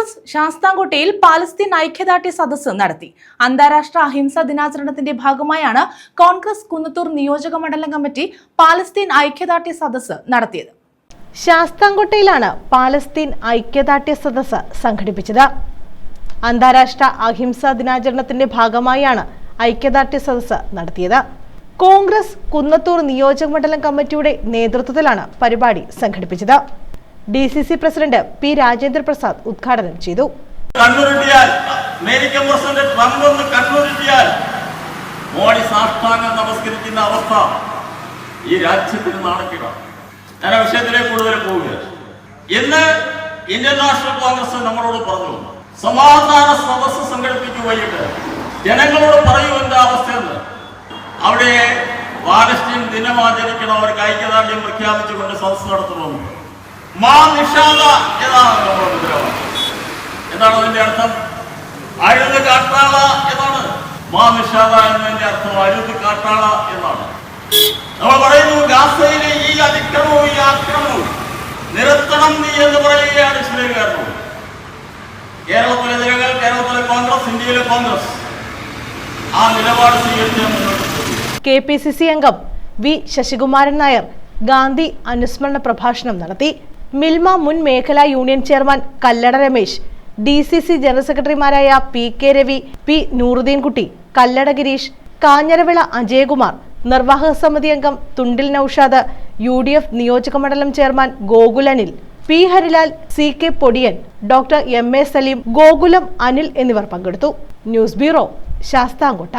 Congress ശാസ്താംകോട്ടയിൽ Palestine ഐക്യദാർഢ്യ സദസ്സ് നടത്തി. അന്താരാഷ്ട്ര അഹിംസാ ദിനാചരണത്തിന്റെ ഭാഗമായാണ് കോൺഗ്രസ് കുന്നത്തൂർ നിയോജക മണ്ഡലം കമ്മിറ്റി പാലസ്തീൻ ഐക്യദാർഢ്യ സദസ്സ് നടത്തിയത്. ശാസ്താംകോട്ടയിലാണ് പാലസ്തീൻ ഐക്യദാർഢ്യ സദസ്സ് സംഘടിപ്പിച്ചത്. അന്താരാഷ്ട്ര അഹിംസാ ദിനാചരണത്തിന്റെ ഭാഗമായാണ് ഐക്യദാർഢ്യ സദസ്സ് നടത്തിയത്. കോൺഗ്രസ് കുന്നത്തൂർ നിയോജക മണ്ഡലം കമ്മിറ്റിയുടെ നേതൃത്വത്തിലാണ് പരിപാടി സംഘടിപ്പിച്ചത്. D C C president P Rajendra Prasad ഉദ്ഘാടനം ചെയ്തു. കണ്ണുരുട്ടിയാൽ അമേരിക്കൻ പ്രസിഡന്റ് ട്രംപ് ഒന്ന് കണ്ണൂരിട്ടിയാൽ മോഡി സാഷ്ടാംഗം നമസ്കരിക്കുന്ന അവസ്ഥ ഈ രാജ്യത്തിന് നാണക്കേടാണ് ഞാൻ ആ വിഷയത്തിലേക്ക് കൂടുതൽ പോവുക ഇന്ന് ഇന്ത്യൻ നാഷണൽ കോൺഗ്രസ് നമ്മളോട് പറഞ്ഞു സമാധാന സദസ് സംഘടിപ്പിക്കൂ വൈകിട്ട്. ജനങ്ങളോട് പറയൂ എന്റെ അവസ്ഥയെന്ന്. അവിടെ പാലസ്റ്റീൻ ദിനം ആചരിക്കണവർക്ക് ഐക്യദാർഢ്യം പ്രഖ്യാപിച്ചുകൊണ്ട് സദസ് നടത്തണമെന്ന് മാ നിഷാദ എന്നാണ് നമ്മുടെ മുദ്രാവാക്യം എന്താണ് അതിന്റെ അർത്ഥം? അഴുത് കാട്ടാള എന്നാണ്. മാ നിഷാദ എന്നതിന്റെ അർത്ഥം അഴുത് കാട്ടാള എന്നാണ്. നമ്മൾ പറയുന്നു ഗാസയിലെ ഈ അതിക്രമവും ഈ ആക്രമവും നിർത്തണം നീ എന്ന് പറയുകയാണ് ഇസ്രയേൽക്കാരനോട് കേരളത്തിലെ ജനങ്ങൾ കേരളത്തിലെ കോൺഗ്രസ് ഇന്ത്യയിലെ കോൺഗ്രസ് ആ നിലപാട് സ്വീകരിച്ച് കെ പി സി സി അംഗം വി ശശികുമാരൻ നായർ ഗാന്ധി അനുസ്മരണ പ്രഭാഷണം നടത്തി. മിൽമ മുൻ മേഖലാ union chairman Kallada Ramesh D C C general സെക്രട്ടറിമാരായ P K Ravi P Nooruddeenkutty Kallada Girish Kanjaravila Ajayakumar നിർവാഹക സമിതി അംഗം Thundil Naushad U D F നിയോജക മണ്ഡലം chairman ഗോകുലനിൽ P Harilal C K Podiyan doctor M A Saleem Gokulam Anil എന്നിവർ പങ്കെടുത്തു. News bureau Sasthamkotta.